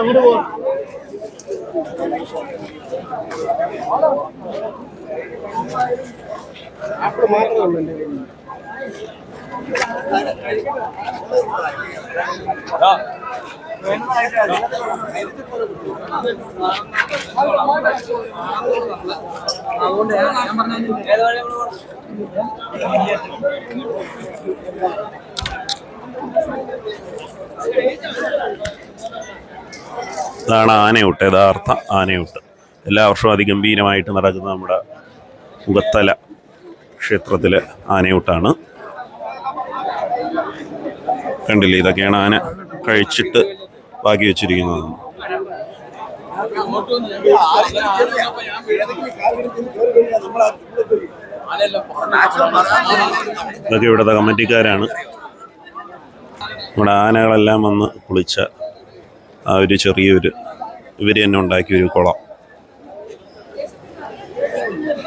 விடுவோம் அப்படி மாத்திரம் അതുകൊണ്ട് ഞാൻ പറഞ്ഞു ഏത് വഴി ഇതാണ് ആനയൂട്ട് യഥാർത്ഥ ആനയൂട്ട്. എല്ലാ വർഷവും അതിഗംഭീരമായിട്ട് നടക്കുന്ന നമ്മുടെ മുഖത്തല ക്ഷേത്രത്തിലെ ആനയൂട്ടാണ്. കണ്ടില്ലേ ഇതൊക്കെയാണ് ആന കഴിച്ചിട്ട് ബാക്കി വെച്ചിരിക്കുന്നത്. ഇതൊക്കെ ഇവിടുത്തെ കമ്മിറ്റിക്കാരാണ്. നമ്മുടെ ആനകളെല്ലാം വന്ന് കുളിച്ച ആ ഒരു ചെറിയൊരു ഇവർ തന്നെ ഉണ്ടാക്കിയൊരു കുളം.